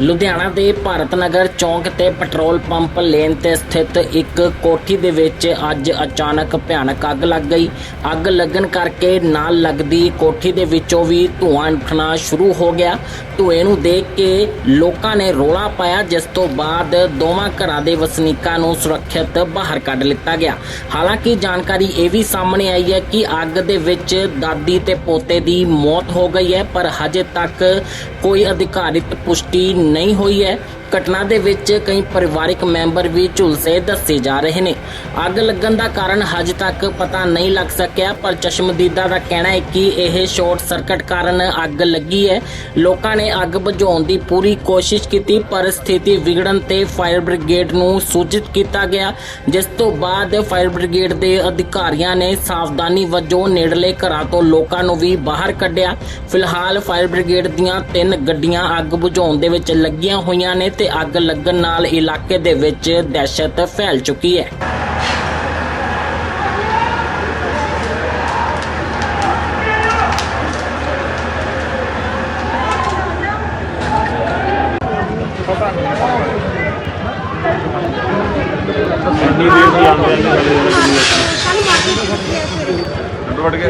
ਲੁਧਿਆਣਾ ਦੇ ਭਾਰਤ ਨਗਰ ਚੌਂਕ ਤੇ petrol pump lane ਤੇ ਸਥਿਤ ਇੱਕ ਕੋਠੀ ਦੇ ਵਿੱਚ ਅੱਜ ਅਚਾਨਕ ਭਿਆਨਕ ਅੱਗ ਲੱਗ ਗਈ। ਅੱਗ ਲੱਗਣ ਕਰਕੇ ਨਾਲ ਲੱਗਦੀ ਕੋਠੀ ਦੇ ਵਿੱਚੋਂ ਵੀ ਧੂੰਆਂ ਉੱਠਣਾ ਸ਼ੁਰੂ ਹੋ ਗਿਆ। ਧੂਏ ਨੂੰ ਦੇਖ ਕੇ ਲੋਕਾਂ ਨੇ ਰੋਲਾ ਪਾਇਆ, ਜਿਸ ਤੋਂ ਬਾਅਦ ਦੋਵਾਂ ਘਰਾਂ ਦੇ ਵਸਨੀਕਾਂ ਨੂੰ ਸੁਰੱਖਿਅਤ ਬਾਹਰ ਕੱਢ ਲਿੱਤਾ ਗਿਆ। ਹਾਲਾਂਕਿ ਜਾਣਕਾਰੀ ਇਹ ਵੀ ਸਾਹਮਣੇ ਆਈ ਹੈ ਕਿ ਅੱਗ ਦੇ ਵਿੱਚ ਦਾਦੀ ਤੇ ਪੋਤੇ ਦੀ ਮੌਤ ਹੋ ਗਈ ਹੈ, ਪਰ ਹਜੇ ਤੱਕ ਕੋਈ ਅਧਿਕਾਰਿਤ ਪੁਸ਼ਟੀ ਨਹੀਂ ਹੋਈ ਹੈ। ਘਟਨਾ ਦੇ ਵਿੱਚ ਕਈ ਪਰਿਵਾਰਕ ਮੈਂਬਰ ਵੀ ਝੁਲਸੇ ਦੱਸੇ ਜਾ ਰਹੇ ਨੇ। ਅੱਗ ਲੱਗਣ ਦਾ ਕਾਰਨ ਹਜੇ ਤੱਕ ਪਤਾ ਨਹੀਂ ਲੱਗ ਸਕਿਆ, ਪਰ ਚਸ਼ਮਦੀਦਾ ਦਾ ਕਹਿਣਾ ਹੈ ਕਿ ਇਹ ਸ਼ਾਰਟ ਸਰਕਟ ਕਾਰਨ ਅੱਗ ਲੱਗੀ ਹੈ। ਲੋਕਾਂ ਨੇ ਅੱਗ ਬੁਝਾਉਣ ਦੀ ਪੂਰੀ ਕੋਸ਼ਿਸ਼ ਕੀਤੀ, ਪਰ ਸਥਿਤੀ ਵਿਗੜਨ ਤੇ ਫਾਇਰ ਬ੍ਰਿਗੇਡ ਨੂੰ ਸੂਚਿਤ ਕੀਤਾ ਗਿਆ, ਜਿਸ ਤੋਂ ਬਾਅਦ ਫਾਇਰ ਬ੍ਰਿਗੇਡ ਦੇ ਅਧਿਕਾਰੀਆਂ ਨੇ ਸਾਵਧਾਨੀ ਵਜੋਂ ਨੇੜਲੇ ਘਰਾਂ ਤੋਂ ਲੋਕਾਂ ਨੂੰ ਵੀ ਬਾਹਰ ਕੱਢਿਆ। ਫਿਲਹਾਲ ਫਾਇਰ ਬ੍ਰਿਗੇਡ ਦੀਆਂ ਤਿੰਨ ਗੱਡੀਆਂ ਅੱਗ ਬੁਝਾਉਣ ਦੇ ਵਿੱਚ ਲੱਗੀਆਂ ਹੋਈਆਂ ਨੇ ਤੇ ਅੱਗ ਲੱਗਣ ਨਾਲ ਇਲਾਕੇ ਦੇ ਵਿੱਚ ਦਹਿਸ਼ਤ ਫੈਲ ਚੁੱਕੀ ਹੈ। ਕਿੰਨੀ ਦੇਰ ਦੀ ਆਉਂਦੇ ਆ ਕੱਲ ਮਾਰਕੀਟ ਵਿੱਚ ਗਿਆ। ਸਵੇਰੇ ਵੱਟ ਗਿਆ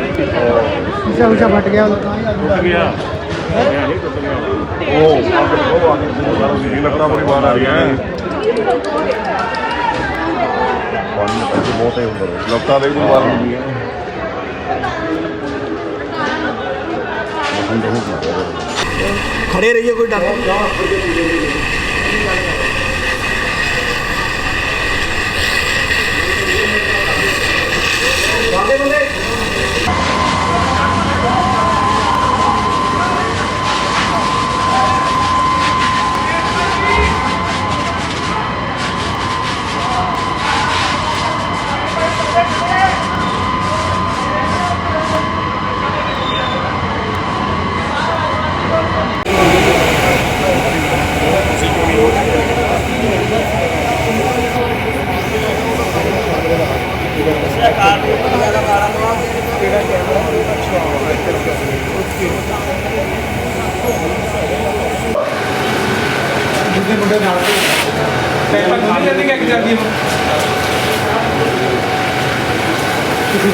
ਸ਼ੀਸ਼ਾ ਗਿਆ ਉਦੋਂ ਤਾਂ ਹੀ ਲੱਗ ਗਿਆ। नहीं लगता पूरी बार आ रही है पानी में पैसे बहुत है उधर लगता देख पूरी बार मिली है खड़े रहिए कोई डर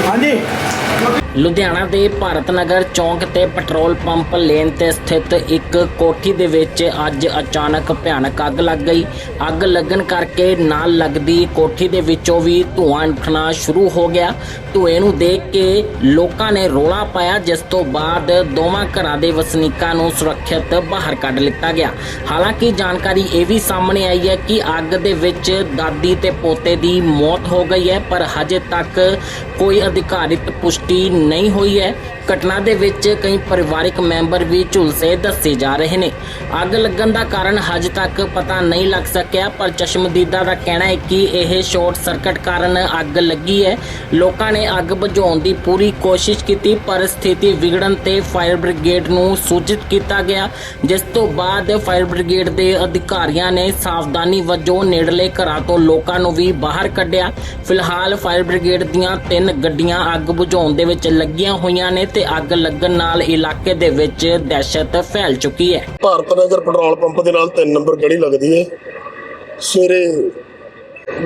ਹਾਂਜੀ। ਲੁਧਿਆਣਾ ਦੇ ਭਾਰਤ ਨਗਰ ਚੌਂਕ ਤੇ ਪੈਟਰੋਲ ਪੰਪ ਲੇਨ ਤੇ ਸਥਿਤ ਇੱਕ ਕੋਠੀ ਦੇ ਵਿੱਚ ਅੱਜ ਅਚਾਨਕ ਭਿਆਨਕ ਅੱਗ ਲੱਗ ਗਈ। ਅੱਗ ਲੱਗਣ ਕਰਕੇ ਨਾਲ ਲੱਗਦੀ ਕੋਠੀ ਦੇ ਵਿੱਚੋਂ ਵੀ ਧੂੰਆਂ ਉੱਠਣਾ ਸ਼ੁਰੂ ਹੋ ਗਿਆ। ਧੂਏ ਨੂੰ ਦੇਖ ਕੇ ਲੋਕਾਂ ਨੇ ਰੋਲਾ ਪਾਇਆ, ਜਿਸ ਤੋਂ ਬਾਅਦ ਦੋਵਾਂ ਘਰਾਂ ਦੇ ਵਸਨੀਕਾਂ ਨੂੰ ਸੁਰੱਖਿਅਤ ਬਾਹਰ ਕੱਢ ਲਿੱਤਾ ਗਿਆ। ਹਾਲਾਂਕਿ ਜਾਣਕਾਰੀ ਇਹ ਵੀ ਸਾਹਮਣੇ ਆਈ ਹੈ ਕਿ ਅੱਗ ਦੇ ਵਿੱਚ ਦਾਦੀ ਤੇ ਪੋਤੇ ਦੀ ਮੌਤ ਹੋ ਗਈ ਹੈ, ਪਰ ਹਜੇ ਤੱਕ ਕੋਈ ਅਧਿਕਾਰਿਤ ਪੁਸ਼ਟੀ ਨਹੀਂ ਹੋਈ ਹੈ। ਘਟਨਾ ਦੇ ਵਿੱਚ ਕਈ ਪਰਿਵਾਰਕ ਮੈਂਬਰ ਵੀ ਝੁਲਸੇ ਦੱਸੇ ਜਾ ਰਹੇ ਨੇ। ਅੱਗ ਲੱਗਣ ਦਾ ਕਾਰਨ ਹਜੇ ਤੱਕ ਪਤਾ ਨਹੀਂ ਲੱਗ ਸਕਿਆ, ਪਰ ਚਸ਼ਮਦੀਦਾ ਦਾ ਕਹਿਣਾ ਹੈ ਕਿ ਇਹ ਸ਼ਾਰਟ ਸਰਕਟ ਕਾਰਨ ਅੱਗ ਲੱਗੀ ਹੈ। ਲੋਕਾਂ ਨੇ ਅੱਗ ਬੁਝਾਉਣ ਦੀ ਪੂਰੀ ਕੋਸ਼ਿਸ਼ ਕੀਤੀ, ਪਰ ਸਥਿਤੀ ਵਿਗੜਨ ਤੇ ਫਾਇਰ ਬ੍ਰਿਗੇਡ ਨੂੰ ਸੂਚਿਤ ਕੀਤਾ ਗਿਆ, ਜਿਸ ਤੋਂ ਬਾਅਦ ਫਾਇਰ ਬ੍ਰਿਗੇਡ ਦੇ ਅਧਿਕਾਰੀਆਂ ਨੇ ਸਾਵਧਾਨੀ ਵਜੋਂ ਨੇੜਲੇ ਘਰਾਂ ਤੋਂ ਲੋਕਾਂ ਨੂੰ ਵੀ ਬਾਹਰ ਕੱਢਿਆ। ਫਿਲਹਾਲ ਫਾਇਰ ਬ੍ਰਿਗੇਡ ਦੀਆਂ ਤਿੰਨ ਗੱਡੀਆਂ ਅੱਗ ਬੁਝਾਉਣ ਦੇ ਵਿੱਚ ਲੱਗੀਆਂ ਹੋਈਆਂ ਨੇ ਤੇ ਅੱਗ ਲੱਗਣ ਨਾਲ ਇਲਾਕੇ ਦੇ ਵਿੱਚ ਦਹਿਸ਼ਤ ਫੈਲ ਚੁੱਕੀ ਹੈ। ਭਾਰਤ ਨਗਰ ਪੈਟਰੋਲ ਪੰਪ ਦੇ ਨਾਲ 3 ਨੰਬਰ ਗਲੀ ਲੱਗਦੀ ਹੈ। ਸਵੇਰੇ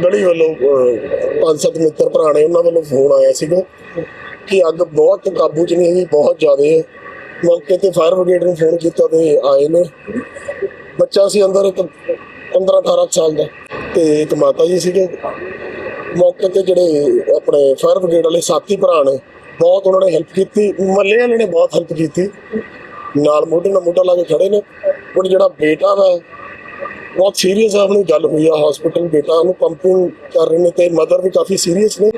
ਗਲੀ ਵੱਲੋਂ ਪੰਜ ਸੱਤ ਮਿੱਤਰ ਭਰਾ ਨੇ ਉਹਨਾਂ ਵੱਲੋਂ ਫੋਨ ਆਇਆ ਸੀਗਾ ਕਿ ਅੱਗ ਬਹੁਤ ਕਾਬੂ 'ਚ ਨਹੀਂ ਹੈਗੀ, ਬਹੁਤ ਜ਼ਿਆਦਾ ਹੈ। ਮੌਕੇ ਤੇ ਫਾਇਰ ਬ੍ਰਿਗੇਡ ਨੂੰ ਫੋਨ ਕੀਤਾ ਤੇ ਆਏ ਨੇ। ਬੱਚਾ ਸੀ ਅੰਦਰ, ਇੱਕ 15 18 ਸਾਲ ਦਾ ਤੇ ਇੱਕ ਮਾਤਾ ਜੀ ਸੀਗੇ। ਮੌਕੇ ਤੇ ਜਿਹੜੇ ਆਪਣੇ ਫਾਇਰ ਬ੍ਰਿਗੇਡ ਵਾਲੇ ਸਾਥੀ ਭਰਾ ਨੇ ਬਹੁਤ ਉਹਨਾਂ ਨੇ ਹੈਲਪ ਕੀਤੀ। ਮੱਲੇ ਵਾਲੇ ਨੇ ਬਹੁਤ ਹੈਲਪ ਕੀਤੀ। ਨਾਲ ਮੋਢੇ ਨਾਲ ਮੋਢਾ ਲਾ ਕੇ ਖੜੇ ਨੇ। ਹੁਣ ਜਿਹੜਾ ਬੇਟਾ ਵਾ, ਬਹੁਤ ਸੀਰੀਅਸ ਆ ਆਪਣੀ ਗੱਲ ਹੋਈ ਆ ਹਸਪੀਟਲ ਬੇਟਾ ਨੂੰ ਪੰਪਿੰਗ ਕਰ ਰਹੇ ਨੇ ਤੇ ਮਦਰ ਵੀ ਕਾਫੀ ਸੀਰੀਅਸ ਨੇ।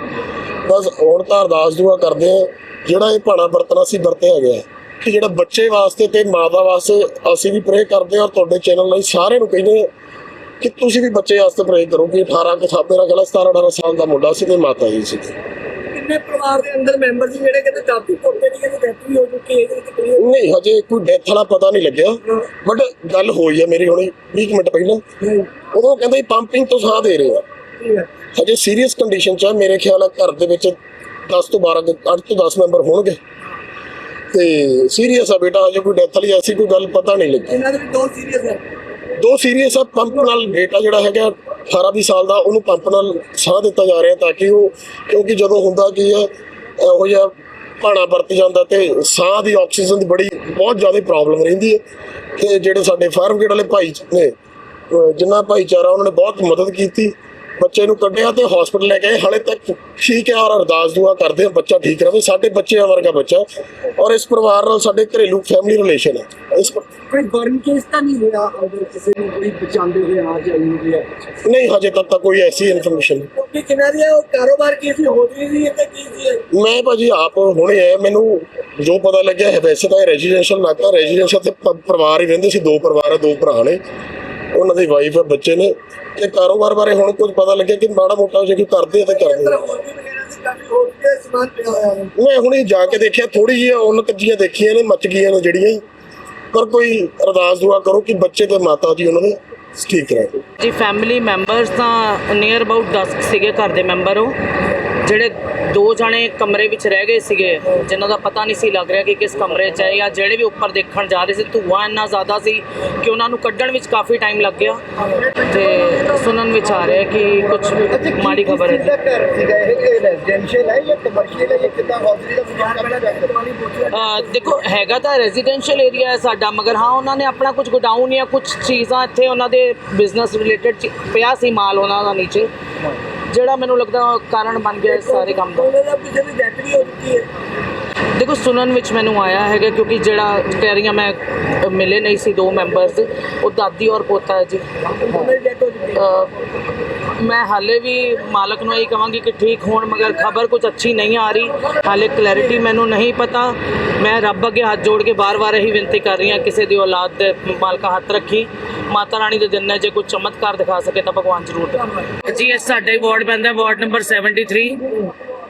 ਬਸ ਹੁਣ ਤਾਂ ਅਰਦਾਸ ਦੁਆ ਕਰਦੇ ਆ, ਜਿਹੜਾ ਇਹ ਭਾਣਾ ਵਰਤਣਾ ਸੀ ਵਰਤਿਆ ਗਿਆ ਕਿ ਜਿਹੜਾ ਬੱਚੇ ਵਾਸਤੇ ਤੇ ਮਾਤਾ ਵਾਸਤੇ ਅਸੀਂ ਵੀ ਪ੍ਰੇ ਕਰਦੇ ਆ ਔਰ ਤੁਹਾਡੇ ਚੈਨਲ ਲਈ ਸਾਰਿਆਂ ਨੂੰ ਕਹਿੰਦੇ ਕਿ ਤੁਸੀਂ ਵੀ ਬੱਚੇ ਵਾਸਤੇ ਪ੍ਰੇ ਕਰੋ ਕਿ 18 ਕੁ ਸਾਲ ਮੇਰਾ ਗਲਾ 17 18 ਸਾਲ ਦਾ ਮੁੰਡਾ ਸੀ ਤੇ ਮਾਤਾ ਜੀ ਸੀ। ਕਿੰਨੇ ਪਰਿਵਾਰ ਦੇ ਅੰਦਰ ਮੈਂਬਰ ਸੀ ਜਿਹੜੇ ਕਹਿੰਦੇ ਦਾਦੀ ਪੋਤੇ ਦੀ ਕਹਿੰਦੇ ਡੈਥ ਵੀ ਹੋ ਚੁੱਕੀ ਹੈ ਇਹਦੇ ਵਿੱਚ clear? ਨਹੀਂ ਹਜੇ ਕੋਈ ਡੈਥ ਵਾਲਾ ਪਤਾ ਨਹੀਂ ਲੱਗਿਆ। ਬਟ ਗੱਲ ਹੋਈ ਹੈ ਮੇਰੀ ਹੁਣੇ 20 ਕੁ ਮਿੰਟ ਪਹਿਲਾਂ। ਉਦੋਂ ਕਹਿੰਦੇ ਪੰਪਿੰਗ ਤੋਂ ਸਾਹ ਦੇ ਰਹੇ ਆ। ਹਜੇ ਸੀਰੀਅਸ ਕੰਡੀਸ਼ਨ ਚ ਆ ਮੇਰੇ ਖਿਆਲ ਆ ਘਰ ਦੇ ਵਿੱਚ 10 ਤੋਂ 12 ਦੇ 8 ਤੋਂ 10 ਮੈਂਬਰ ਹੋਣਗੇ। ਤੇ ਸੀਰੀਅਸ ਆ ਬੇਟਾ ਹਜੇ ਕੋਈ ਡੈਥ ਵਾਲੀ ਐਸੀ ਕੋਈ ਗੱਲ ਪਤਾ ਨਹੀਂ ਲੱਗੀ। ਇਹਨਾਂ ਦੇ ਵੀ ਦੋ ਸੀਰੀਅਸ ਹੈ ਦੋ ਸੀਰੀਅਸ ਆ ਪੰਪ ਨਾਲ ਬੇਟਾ ਜਿਹੜਾ ਹੈਗਾ 18 20 ਸਾਲ ਦਾ ਉਹਨੂੰ ਪੰਪ ਨਾਲ ਸਾਹ ਦਿੱਤਾ ਜਾ ਰਿਹਾ ਤਾਂ ਕਿ ਉਹ, ਕਿਉਂਕਿ ਜਦੋਂ ਹੁੰਦਾ ਕੀ ਹੈ, ਇਹੋ ਜਿਹਾ ਭਾਣਾ ਵਰਤ ਜਾਂਦਾ ਤੇ ਸਾਹ ਦੀ ਆਕਸੀਜਨ ਦੀ ਬੜੀ, ਬਹੁਤ ਜ਼ਿਆਦਾ ਪ੍ਰੋਬਲਮ ਰਹਿੰਦੀ ਹੈ। ਤੇ ਜਿਹੜੇ ਸਾਡੇ ਫਾਇਰ ਬ੍ਰਿਗੇਡ ਵਾਲੇ ਭਾਈ ਨੇ, ਅਹ ਜਿੰਨਾ ਭਾਈਚਾਰਾ ਉਹਨਾਂ ਨੇ ਬਹੁਤ ਮਦਦ ਕੀਤੀ ਬੱਚੇ ਨੂੰ ਕੱਢਿਆ ਤੇ ਹਸਪੀਟਲ ਲੈ ਕੇ ਹਾਲੇ ਤੱਕ ਠੀਕ ਹੈ ਔਰ ਅਰਦਾਸ ਦੁਆ ਕਰਦੇ ਆ ਬੱਚਾ ਠੀਕ ਰਵੇ ਸਾਡੇ ਬੱਚਿਆਂ ਵਰਗਾ ਬੱਚਾ ਔਰ ਇਸ ਪਰਿਵਾਰ ਨਾਲ ਸਾਡੇ ਘਰੇਲੂ ਫੈਮਿਲੀ ਰਿਲੇਸ਼ਨ ਹੈ। ਇਸ ਕੋਈ ਬਰਨ ਕੇਸ ਤਾਂ ਨਹੀਂ ਹੋਇਆ? ਅਗਰ ਕਿਸੇ ਨੂੰ ਕੋਈ ਬਚਾਉਂਦੇ ਹੋਏ ਆ ਜਾਈ ਹੋਈ ਹੈ ਨਹੀਂ ਹਜੇ ਤੱਕ ਤਾਂ ਕੋਈ ਐਸੀ ਇਨਫੋਰਮੇਸ਼ਨ ਨਹੀਂ। ਕਿਉਂਕਿ ਕਿਨਾਂ ਦੀ ਉਹ ਕਾਰੋਬਾਰ ਕੀ ਸੀ? ਹੋ ਰਹੀ ਸੀ ਤੇ ਕੀ ਸੀ? ਮੈਂ ਭਾਜੀ ਆਪ ਹੁਣੇ ਆਇਆ। ਮੈਨੂੰ ਜੋ ਪਤਾ ਲੱਗਿਆ ਹੈ ਵੈਸੇ ਤਾਂ ਇਹ ਰੈਜ਼ੀਡੈਂਸ਼ੀਅਲ ਇਲਾਕਾ ਰੈਜ਼ੀਡੈਂਸ਼ੀਅਲ ਤੇ ਪਰਿਵਾਰ ਹੀ ਰਹਿੰਦੇ ਸੀ। ਦੋ ਪਰਿਵਾਰ ਆ ਦੋ ਭਰਾ ਨੇ। ਉਹਨਾਂ ਦੀ ਵਾਈਫ ਹੈ ਬੱਚੇ ਨੇ। ਤੇ ਕਾਰੋਬਾਰ ਬਾਰੇ ਹੁਣ ਕੁਝ ਪਤਾ ਲੱਗਿਆ ਕਿ ਮਾੜਾ ਮੋਟਾ ਜੇ ਕੋਈ ਕਰਦੇ ਆ ਤੇ ਕਰਦੇ ਆ। ਮੈਂ ਹੁਣੇ ਜਾ ਕੇ ਦੇਖਿਆ ਥੋੜੀ ਜਿਹੀ ਉਹਨ ਕੱਜੀਆਂ ਦੇਖੀਆਂ ਨੇ, ਮੱਚ ਗਈਆਂ ਨੇ ਜਿਹੜੀਆਂ ਹੀ। ਪਰ ਕੋਈ ਅਰਦਾਸ ਦੁਆ ਕਰੋ ਕਿ ਬੱਚੇ ਤੇ ਮਾਤਾ ਜੀ ਉਹਨਾਂ ਦੇ ਠੀਕ ਰਹੇ ਜੀ ਫੈਮਿਲੀ ਮੈਂਬਰਸ ਤਾਂ ਨੀਅਰ ਅਬਾਊਟ 10 ਸੀਗੇ ਘਰ ਦੇ ਮੈਂਬਰ ਉਹ। ਜਿਹੜੇ ਦੋ ਜਣੇ ਕਮਰੇ ਵਿੱਚ ਰਹਿ ਗਏ ਸੀਗੇ ਜਿਨ੍ਹਾਂ ਦਾ ਪਤਾ ਨਹੀਂ ਸੀ ਲੱਗ ਰਿਹਾ ਕਿ ਕਿਸ ਕਮਰੇ 'ਚ ਹੈ ਜਾਂ ਜਿਹੜੇ ਵੀ ਉੱਪਰ ਦੇਖਣ ਜਾ ਰਹੇ ਸੀ ਧੂਆਂ ਇੰਨਾ ਜ਼ਿਆਦਾ ਸੀ ਕਿ ਉਹਨਾਂ ਨੂੰ ਕੱਢਣ ਵਿੱਚ ਕਾਫੀ ਟਾਈਮ ਲੱਗ ਗਿਆ ਤੇ ਸੁਣਨ ਵਿੱਚ ਆ ਰਿਹਾ ਕਿ ਕੁਝ ਮਾੜੀ ਖਬਰ ਹੈ ਦੇਖੋ ਹੈਗਾ ਤਾਂ ਰੈਜ਼ੀਡੈਂਸ਼ੀਅਲ ਏਰੀਆ ਹੈ ਸਾਡਾ ਮਗਰ ਹਾਂ ਉਹਨਾਂ ਨੇ ਆਪਣਾ ਕੁਝ ਗੋਡਾਊਨ ਜਾਂ ਕੁਝ ਚੀਜ਼ਾਂ ਇੱਥੇ ਉਹਨਾਂ ਦੇ ਬਿਜ਼ਨਸ ਰਿਲੇਟਡ ਪਿਆ ਸੀ ਮਾਲ ਉਹਨਾਂ ਦਾ ਨੀਚੇ। ਜਿਹੜਾ ਮੈਨੂੰ ਲੱਗਦਾ ਕਾਰਨ ਬਣ ਗਿਆ ਇਸ ਸਾਰੇ ਕੰਮ ਦਾ। ਉਹਨਾਂ ਦਾ ਕਿਸੇ ਦੀ ਡੈਥ ਵੀ ਹੋ ਚੁੱਕੀ ਹੈ। ਦੇਖੋ ਸੁਣਨ ਵਿੱਚ ਮੈਨੂੰ ਆਇਆ ਹੈਗਾ ਕਿਉਂਕਿ ਜਿਹੜਾ ਕਹਿ ਰਹੀਆਂ ਮੈਂ ਮਿਲੇ ਨਹੀਂ ਸੀ ਦੋ ਮੈਂਬਰਸ ਉਹ ਦਾਦੀ ਔਰ ਪੋਤਾ ਜੀ। ਮੈਂ ਹਾਲੇ ਵੀ ਮਾਲਕ ਨੂੰ ਇਹੀ ਕਹਾਂਗੀ ਕਿ ਠੀਕ ਹੋਣ ਮਗਰ ਖਬਰ ਕੁਝ ਅੱਛੀ ਨਹੀਂ ਆ ਰਹੀ। ਹਾਲੇ ਕਲੈਰਿਟੀ ਮੈਨੂੰ ਨਹੀਂ ਪਤਾ। ਮੈਂ ਰੱਬ ਅੱਗੇ ਹੱਥ ਜੋੜ ਕੇ ਬਾਰ-ਬਾਰ ਇਹੀ ਬੇਨਤੀ ਕਰ ਰਹੀ ਹਾਂ ਕਿਸੇ ਦੀ ਔਲਾਦ ਦੇ ਮਾਲਕਾ ਹੱਥ ਰੱਖੀ। ਮਾਤਾ ਰਾਣੀ ਦੇ ਦਿਨ ਨੇ, ਜੇ ਕੋਈ ਚਮਤਕਾਰ ਦਿਖਾ ਸਕੇ ਤਾਂ ਭਗਵਾਨ ਜ਼ਰੂਰ ਦਿਖਾਵੇ ਜੀ, ਇਹ ਸਾਡੇ ਵਾਰਡ ਪੈਂਦਾ, ਵਾਰਡ ਨੰਬਰ 73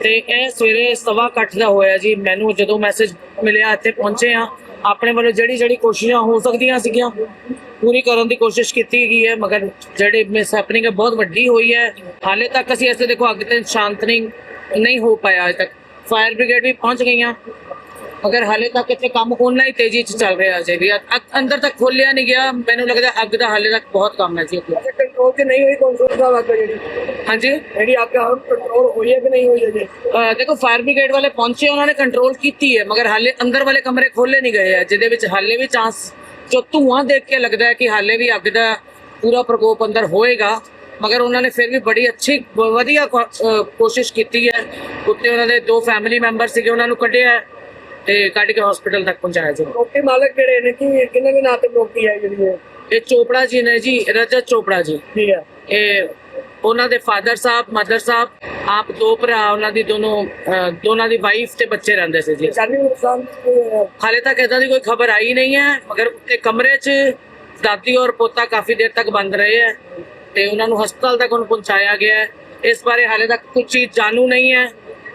ਤੇ ਇਹ ਸਵੇਰੇ ਸਵਾ ਇਕੱਠ ਦਾ ਹੋਇਆ ਜੀ। ਮੈਨੂੰ ਜਦੋਂ ਮੈਸੇਜ ਮਿਲਿਆ, ਇੱਥੇ ਪਹੁੰਚੇ ਆ ਆਪਣੇ ਵੱਲੋਂ ਜਿਹੜੀ ਜਿਹੜੀ ਕੋਸ਼ਿਸ਼ਾਂ ਹੋ ਸਕਦੀਆਂ ਸੀਗੀਆਂ, ਪੂਰੀ ਕਰਨ ਦੀ ਕੋਸ਼ਿਸ਼ ਕੀਤੀ ਗਈ ਹੈ। ਮਗਰ ਜਿਹੜੇ ਮਿਸ ਹੈਪਨਿੰਗ ਹੈ, ਬਹੁਤ ਵੱਡੀ ਹੋਈ ਹੈ। ਹਾਲੇ ਤੱਕ ਅਸੀਂ ਇਸੇ ਦੇਖੋ, ਅੱਗੇ ਤੇ ਸ਼ਾਂਤ ਨਹੀਂ ਹੋ ਪਾਇਆ ਅਜੇ ਤੱਕ। ਫਾਇਰ ਬ੍ਰਿਗੇਡ ਵੀ ਪਹੁੰਚ ਗਈਆਂ। ਮਗਰ ਹਾਲੇ ਤੱਕ ਇੱਥੇ ਕੰਮ ਉਨਾ ਹੀ ਤੇਜ਼ੀ 'ਚ ਚੱਲ ਰਿਹਾ ਅਜੇ ਵੀ। ਅ- ਅੰਦਰ ਤੱਕ ਖੋਲਿਆ ਨਹੀਂ ਗਿਆ। ਮੈਨੂੰ ਲੱਗਦਾ ਅੱਗ ਦਾ ਹਾਲੇ ਤੱਕ ਬਹੁਤ ਕੰਮ ਹੈ ਜੀ। ਕੰਟਰੋਲ ਤੇ ਨਹੀਂ ਹੋਈ ਕੰਟਰੋਲ ਦਾ ਅੱਗ ਜਿਹੜੀ? ਹਾਂਜੀ? ਜਿਹੜੀ ਅੱਗ ਹੁਣ ਕੰਟਰੋਲ ਹੋਈ ਹੈ ਕਿ ਨਹੀਂ ਹੋਈ ਅਜੇ? ਅਹ ਦੇਖੋ ਫਾਇਰ ਬ੍ਰਿਗੇਡ ਵਾਲੇ ਪਹੁੰਚੇ ਉਹਨਾਂ ਨੇ ਕੰਟਰੋਲ ਕੀਤੀ ਹੈ ਮਗਰ ਹਾਲੇ ਅੰਦਰ ਵਾਲੇ ਕਮਰੇ ਖੋਲੇ ਨਹੀਂ ਗਏ ਆ ਜਿਹਦੇ ਵਿੱਚ ਹਾਲੇ ਵੀ ਚਾਂਸ ਜੋ ਧੂਆਂ ਦੇਖ ਕੇ ਲੱਗਦਾ ਹੈ ਕਿ ਹਾਲੇ ਵੀ ਅੱਗ ਦਾ ਪੂਰਾ ਪ੍ਰਕੋਪ ਅੰਦਰ ਹੋਏਗਾ ਮਗਰ ਉਹਨਾਂ ਨੇ ਫਿਰ ਵੀ ਬੜੀ ਅੱਛੀ ਬ- ਵਧੀਆ ਕੋ- ਅਹ ਕੋਸ਼ਿਸ਼ ਕੀਤੀ ਹੈ। ਉੱਤੇ ਉਹਨਾਂ ਦੇ ਦੋ ਫੈਮਿਲੀ ਮੈਂਬਰ ਸੀਗੇ ਉਹਨਾਂ ਨੂੰ ਕੱਢਿਆ। ਹੈ ਤੇ ਕੱਢ ਕੇ ਹਸਪੀਟਲ ਤੱਕ ਪਹੁੰਚਾਇਆ ਜੀ। ਪ੍ਰੋਪਰਟੀ ਮਾਲਕ ਕਿਹੜੇ ਨੇ? ਕਿ ਕਿਹਨਾਂ ਦੇ ਨਾਂ ਤੇ ਪ੍ਰੋਪਰਟੀ ਹੈ ਜਿਹੜੀ ਹੈ ਇਹ ਚੋਪੜਾ ਜੀ ਨੇ ਜੀ ਰਜਤ ਚੋਪੜਾ ਜੀ। ਠੀਕ ਹੈ। ਇਹ ਉਹਨਾਂ ਦੇ ਫਾਦਰ ਸਾਹਿਬ ਮਦਰ ਸਾਹਿਬ ਆਪ ਦੋ ਭਰਾ ਉਹਨਾਂ ਦੀ ਦੋਨੋਂ ਅਹ ਦੋਨਾਂ ਦੀ ਵਾਈਫ ਤੇ ਬੱਚੇ ਰਹਿੰਦੇ ਸੀ ਜੀ। ਜਾਨੀ ਨੁਕਸਾਨ ਹਾਲੇ ਤੱਕ ਇਦਾਂ ਦੀ ਕੋਈ ਖਬਰ ਆਈ ਨਹੀਂ ਹੈ ਮਗਰ ਉੱਤੇ ਕਮਰੇ 'ਚ ਦਾਦੀ ਔਰ ਪੋਤਾ ਕਾਫੀ ਦੇਰ ਤੱਕ ਬੰਦ ਰਹੇ ਹੈ ਤੇ ਉਹਨਾਂ ਨੂੰ ਹਸਪਤਾਲ ਤੱਕ ਉਹਨੂੰ ਪਹੁੰਚਾਇਆ ਗਿਆ ਹੈ। ਇਸ ਬਾਰੇ ਹਾਲੇ ਤੱਕ ਕੁਝ ਚੀਜ਼ ਜਾਣੂ ਨਹੀਂ ਹੈ।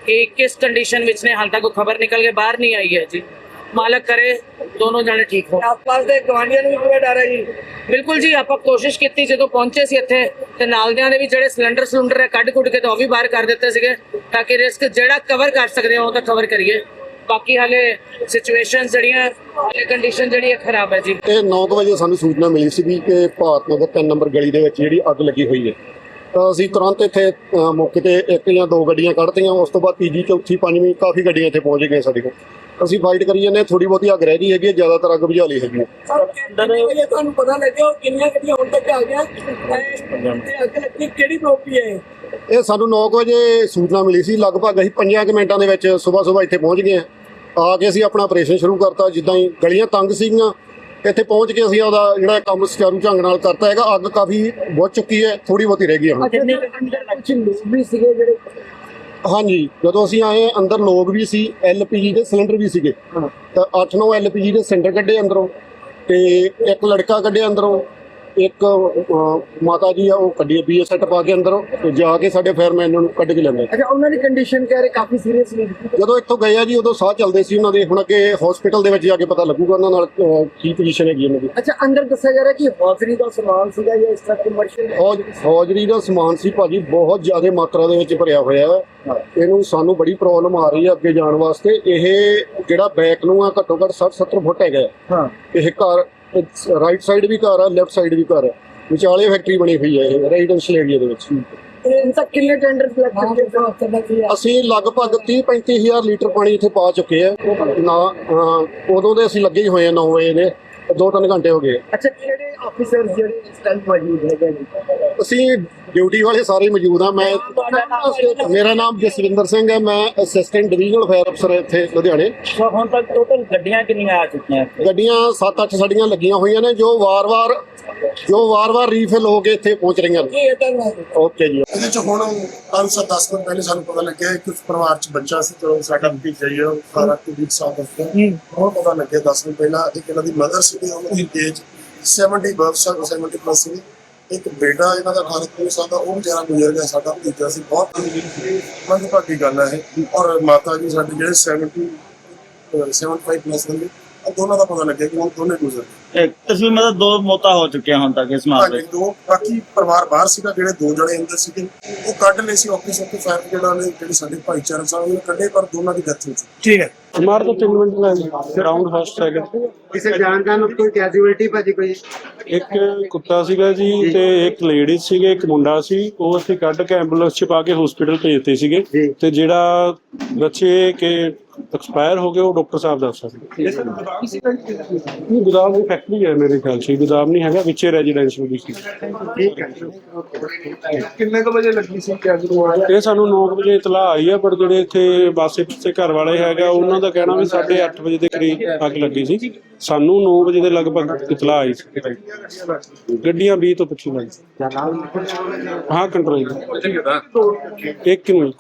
ਕਿ ਕਿਸ ਕੰਡੀਸ਼ਨ ਵਿੱਚ ਨੇ ਹਾਲੇ ਤੱਕ ਕੋਈ ਖਬਰ ਨਿਕਲ ਕੇ ਬਾਹਰ ਨਹੀਂ ਆਈ ਹੈ ਜੀ। ਮਾਲਕ ਕਰੇ ਦੋਨੋਂ ਜਾਣੇ ਠੀਕ ਹੋਣ। ਆਸ-ਪਾਸ ਦੇ ਗਵਾਂਢੀਆਂ ਨੂੰ ਵੀ ਪੂਰਾ ਡਰ ਹੈ ਜੀ। ਬਿਲਕੁਲ ਜੀ ਆਪਾਂ ਕੋਸ਼ਿਸ਼ ਕੀਤੀ ਜਦੋਂ ਪਹੁੰਚੇ ਸੀ ਇੱਥੇ ਤੇ ਨਾਲਦਿਆਂ ਦੇ ਵੀ ਜਿਹੜੇ ਸਿਲੰਡਰ ਸਿਲੰਡਰ ਹੈ ਕੱਢ ਕੁੱਟ ਕੇ ਤਾਂ ਉਹ ਵੀ ਬਾਹਰ ਕਰ ਦਿੱਤੇ ਸੀਗੇ ਤਾਂ ਕਿ ਰਿਸਕ ਜਿਹੜਾ ਕਵਰ ਕਰ ਸਕਦੇ ਹਾਂ ਉਹ ਤਾਂ ਕਵਰ ਕਰੀਏ। ਬਾਕੀ ਹਾਲੇ ਸਿਚੁਏਸ਼ਨ ਜਿਹੜੀਆਂ ਹਾਲੇ ਕੰਡੀਸ਼ਨ ਜਿਹੜੀ ਹੈ ਖਰਾਬ ਹੈ ਜੀ। ਇਹ 9 ਵਜੇ ਸਾਨੂੰ ਸੂਚਨਾ ਮਿਲੀ ਸੀ ਵੀ ਕਿ ਭਾਰਤ ਨਗਰ 3 ਨੰਬਰ ਗਲੀ ਦੇ ਵਿੱਚ ਜਿਹੜੀ ਅੱਗ ਲੱਗੀ ਹੋਈ ਹੈ। ਤਾਂ ਅਸੀਂ ਤੁਰੰਤ ਇੱਥੇ ਅ, ਮੌਕੇ ਤੇ ਇੱਕ ਜਾਂ ਦੋ ਗੱਡੀਆਂ ਕੱਢਤੀਆਂ ਉਸ ਤੋਂ ਬਾਅਦ ਤੀਜੀ ਚੌਥੀ ਪੰਜਵੀਂ ਕਾਫੀ ਗੱਡੀਆਂ ਇੱਥੇ ਪਹੁੰਚ ਗਈਆਂ ਸਾਡੇ ਕੋਲ ਅਸੀਂ ਫਾਈਟ ਕਰੀ ਜਾਂਦੇ ਥੋੜੀ ਬਹੁਤੀ ਅੱਗ ਰਹਿ ਗਈ ਹੈਗੀ ਹੈ, ਜ਼ਿਆਦਾਤਰ ਅੱਗ ਬੁਝਾ ਲਈ ਹੈਗੀ ਹੈ। ਸਰ ਕਿੰਨੇ ਵਜੇ ਤੁਹਾਨੂੰ ਪਤਾ ਲੱਗਿਆ ਉਹ ਕਿੰਨੀਆਂ ਗੱਡੀਆਂ ਹੁਣ ਤੱਕ ਆ ਗਿਆ ਤੇ ਅੱਗ ਲੱਗੀ ਕਿਹੜੀ ਪ੍ਰੋਪਰਟੀ ਹੈ ਇਹ? ਸਾਨੂੰ 9 ਵਜੇ ਸੂਚਨਾ ਮਿਲੀ ਸੀ ਲਗਭਗ ਅਸੀਂ 5 ਕੁ ਮਿੰਟਾਂ ਦੇ ਵਿੱਚ ਸਵੇਰ ਸਵੇਰ ਇੱਥੇ ਪਹੁੰਚ ਗਏ ਹਾਂ ਆ ਕੇ ਅਸੀਂ ਆਪਣਾ ਆਪਰੇਸ਼ਨ ਸ਼ੁਰੂ ਕਰਤਾ ਜਿੱਦਾਂ ਹੀ ਗਲੀਆਂ ਤੰਗ ਸੀਗੀਆਂ ਇੱਥੇ ਪਹੁੰਚ ਕੇ ਅਸੀਂ ਉਹਦਾ ਜਿਹੜਾ ਕੰਮ ਸੁਚਾਰੂ ਢੰਗ ਨਾਲ ਕਰਤਾ ਹੈਗਾ ਅੱਗ ਕਾਫੀ ਬੁਝ ਚੁੱਕੀ ਹੈ ਥੋੜੀ ਬਹੁਤੀ ਰਹਿ ਗਈ ਹੁਣ। ਕਿੰਨੇ ਅੰਦਰ ਕੁਝ ਲੋਕ ਵੀ ਸੀਗੇ ਜਿਹੜੇ? ਹਾਂਜੀ ਜਦੋਂ ਅਸੀਂ ਆਏ ਅੰਦਰ ਲੋਕ ਵੀ ਸੀ ਐਲਪੀਜੀ ਦੇ ਸਿਲੰਡਰ ਵੀ ਸੀਗੇ। ਤਾਂ 8-9 ਐਲਪੀਜੀ ਦੇ ਸਿਲੰਡਰ ਕੱਢੇ ਅੰਦਰੋਂ ਤੇ ਇੱਕ ਲੜਕਾ ਕੱਢਿਆ ਅੰਦਰੋਂ ਇੱਕ ਅਹ, ਮਾਤਾ ਜੀ ਆ ਉਹ ਕੱਢੀ ਬੀਏ ਸੈੱਟ ਪਾ ਕੇ ਅੰਦਰੋਂ ਤੇ ਜਾ ਕੇ ਸਾਡੇ ਫਾਇਰਮੈਨ ਨੂੰ ਕੱਢ ਕੇ ਲੈਂਦੇ ਅੱਛਾ ਉਹਨਾਂ ਦੀ ਕੰਡੀਸ਼ਨ ਕਹਿ ਰਹੇ ਕਾਫੀ ਸੀਰੀਅਸ ਨਹੀਂ ਜਦੋਂ ਇੱਥੋਂ ਗਏ ਆ ਜੀ ਉਦੋਂ ਸਾਹ ਚੱਲਦੇ ਸੀ ਉਹਨਾਂ ਦੇ। ਹੁਣ ਅੱਗੇ ਹਸਪੀਟਲ ਦੇ ਵਿੱਚ ਜਾ ਕੇ ਪਤਾ ਲੱਗੂਗਾ ਉਹਨਾਂ ਨਾਲ ਅਹ, ਕੀ ਪੋਜੀਸ਼ਨ ਹੈਗੀ ਉਹਨਾਂ ਦੀ। ਅੱਛਾ ਅੰਦਰ ਦੱਸਿਆ ਜਾ ਰਿਹਾ ਕਿ ਹੌਜ਼ਰੀ ਦਾ ਸਮਾਨ ਸੀਗਾ ਜਾਂ ਇਸ ਤਰ੍ਹਾਂ ਕਮਰਸ਼ੀਅਲ ਫੌਜ ਫੌਜਰੀ ਦਾ ਸਮਾਨ ਸੀ ਭਾਜੀ ਬਹੁਤ ਜ਼ਿਆਦਾ ਮਾਤਰਾ ਦੇ ਵਿੱਚ ਭਰਿਆ ਹੋਇਆ ਹੈ। ਇਹਨੂੰ ਸਾਨੂੰ ਬੜੀ ਪ੍ਰੋਬਲਮ ਆ ਰਹੀ ਹੈ ਅੱਗੇ ਜਾਣ ਵਾਸਤੇ। ਇਹ ਜਿਹੜਾ ਬੈਕ ਨੂੰ ਆ ਘੱਟੋ ਘੱਟ 60 70 ਫੁੱਟ ਹੈਗਾ ਹੈ। ਹਾਂ। ਇਹ ਘਰ ਰਾਈਟ ਸਾਈਡ ਵੀ ਘਰ ਆ ਲੈਫਟ ਸਾਈਡ ਵੀ ਘਰ ਆ। ਵਿਚਾਲੇ ਫੈਕਟਰੀ ਬਣੀ ਹੋਈ ਹੈ ਇਹ ਰੈਜ਼ੀਡੈਂਸ਼ੀਅਲ ਏਰੀਆ ਦੇ ਵਿੱਚ। ਕਿੰਨੇ ਟੈਂਡਰ ਸਿਲੈਕਟ ਕਰਕੇ ਅਸੀਂ ਲਗਭਗ 30 35000 ਲੀਟਰ ਪਾਣੀ ਇੱਥੇ ਪਾ ਚੁੱਕੇ ਆ। ਨਾ ਅਹ, ਉਦੋਂ ਦੇ ਅਸੀਂ ਲੱਗੇ ਹੀ ਹੋਏ ਆ 9 ਵਜੇ ਦੇ। ਦੋ ਤਿੰਨ ਘੰਟੇ ਹੋ ਗਏ। ਅੱਛਾ ਕਿਹੜੇ ਆਫੀਸਰ ਜਿਹੜੇ ਇਸ ਟਾਈਮ ਮੌਜੂਦ ਹੈਗੇ ਜੀ ਅਸੀਂ ਡਿਊਟੀ ਵਾਲੇ ਸਾਰੇ ਮੌਜੂਦ ਆ ਮੈਂ ਮੇਰਾ ਨਾਮ ਜਸਵਿੰਦਰ ਸਿੰਘ ਹੈ। ਮੈਂ ਅਸਿਸਟੈਂਟ ਡਿਵੀਜ਼ਨਲ ਫਾਇਰ ਅਫਸਰ ਇੱਥੇ ਲੁਧਿਆਣੇ। ਹੁਣ ਤੱਕ ਟੋਟਲ ਗੱਡੀਆਂ ਕਿੰਨੀਆਂ ਆ ਚੁੱਕੀਆਂ ਗੱਡੀਆਂ 7-8 ਸਾਡੀਆਂ ਲੱਗੀਆਂ ਹੋਈਆਂ ਨੇ ਜੋ ਵਾਰ-ਵਾਰ ਜੋ ਵਾਰ-ਵਾਰ ਰੀਫਿਲ ਹੋ ਕੇ ਇੱਥੇ ਪਹੁੰਚ ਰਹੀਆਂ ਨੇ। ਓਕੇ ਜੀ। ਇਹਦੇ ਚ ਹੁਣ 5-10 ਦਿਨ ਪਹਿਲੇ ਸਾਨੂੰ ਪਤਾ ਲੱਗਿਆ ਕਿ ਉਸ ਪਰਿਵਾਰ ਚ ਬੱਚਾ ਸੀ ਜੋ ਸਾਡਾ ਭਤੀਜਾ ਹੀ ਆ ਉਹ 18 ਤੋਂ 20 ਸਾਲ ਦਾ ਸੀ ਹੁਣ ਪਤਾ ਲੱਗਿਆ 10 ਦਿਨ ਪਹਿਲਾਂ ਇੱਕ ਇਹਨਾਂ ਦੀ ਮਦਰ ਸੀ ਉਹਨਾਂ ਦੀ ਏਜ 70 ਬਰਸ 70 ਪਲੱਸ ਸੀ ਇੱਕ ਬੇਟਾ ਇਹਨਾਂ ਦਾ 18 ਤੋਂ ਸਾਲ ਦਾ ਉਹ ਵਿਚਾਰਾ ਗੁਜ਼ਰ ਗਿਆ ਸਾਡਾ ਭਤੀਜਾ ਸੀ ਬਹੁਤ ਮੰਦਭਾਗੀ ਗੱਲ ਹੈ ਇਹ। ਔਰ ਮਾਤਾ ਜੀ ਸਾਡੇ ਜਿਹੜੇ 70 ਅਹ 75 ਪਲੱਸ ਦੇ ਉਹ ਦੋਨਾਂ ਦਾ ਪਤਾ ਲੱਗਿਆ ਕਿ ਉਹ ਦੋਨੇ ਗੁਜ਼ਰ ਗਏ। ਇਸ ਵਿੱਚ ਮਤਲਬ ਦੋ ਮੌਤਾਂ ਹੋ ਚੁੱਕੀਆਂ ਹੁਣ ਤੱਕ ਇਸ ਮਾਮਲੇ ਹਾਂਜੀ ਦੋ ਬਾਕੀ ਪਰਿਵਾਰ ਬਾਹਰ ਸੀਗਾ ਜਿਹੜੇ ਦੋ ਜਣੇ ਅੰਦਰ ਸੀਗੇ ਉਹ ਕੱਢ ਲਏ ਸੀ ਆਫਿਸ ਤੋਂ ਫਾਇਰ ਜਿਹੜਾ ਨੇ ਜਿਹੜੇ ਸਾਡੇ ਭਾਈਚਾਰਾ ਸਾਹਿਬ ਨੇ ਕੱਢੇ ਪਰ ਦੋਨਾਂ ਦੀ ਡੈਥ ਹੋ ਚੁੱਕੀ। ਮਾਰ ਤੋਂ 3 ਮਿੰਟ ਲੈ ਰਾਉਂਡ ਫਸਟ ਸੈਕਿੰਡ ਕਿਸੇ ਜਾਣਕਾਰ ਨੂੰ ਕੋਈ ਕੈਜੂਅਲਟੀ ਭਾਜੀ ਕੋਈ? ਇੱਕ ਕੁੱਤਾ ਸੀਗਾ ਜੀ ਤੇ ਇੱਕ ਲੇਡੀ ਸੀਗੇ ਇੱਕ ਮੁੰਡਾ ਸੀ। ਉਹ ਅਸੀਂ ਕੱਢ ਕੇ ਐਂਬੂਲੈਂਸ ਚ ਪਾ ਕੇ ਹਸਪੀਟਲ ਭੇਜਤੇ ਸੀਗੇ। ਤੇ ਜਿਹੜਾ ਬੱਚੇ ਕੇ ਐਕਸਪਾਇਰ ਹੋ ਗਏ ਉਹ ਡਾਕਟਰ ਸਾਹਿਬ ਦੱਸ ਸਕਦੇ। ਇਹ ਗੁਦਾਮ ਦੀ ਫੈਕਟਰੀ ਹੈ ਮੇਰੇ ਖਿਆਲ ਚ ਗੁਦਾਮ ਨਹੀਂ ਹੈਗਾ ਵਿੱਚੇ ਰੈਜ਼ੀਡੈਂਸ਼ੀਅਲ ਦੀ ਸੀ। ਕਿੰਨੇ ਕੁ ਵਜੇ ਲੱਗੀ ਸੀ ਇਹ ਸਾਨੂੰ 9 ਵਜੇ ਇਤਲਾਹ ਆਈ ਆ ਪਰ ਜਿਹੜੇ ਇੱਥੇ ਬਾਸੇ ਪਿੱਛੇ ਘਰ ਵਾਲੇ ਹੈਗਾ ਉਹਨਾਂ ਦਾ ਕਹਿਣਾ ਵੀ 8:30 ਵਜੇ ਦੇ ਕਰੀਬ ਅੱਗ ਲੱਗੀ ਸੀ। ਸਾਨੂੰ 9 ਵਜੇ ਦੇ ਲਗਭਗ ਇਤਲਾਹ ਆਈ ਸੀ। ਗੱਡੀਆਂ 20 ਤੋਂ 25 ਲੱਗ ਹਾਂ? ਕੰਟਰੋਲ ਇੱਕ ਨੂੰ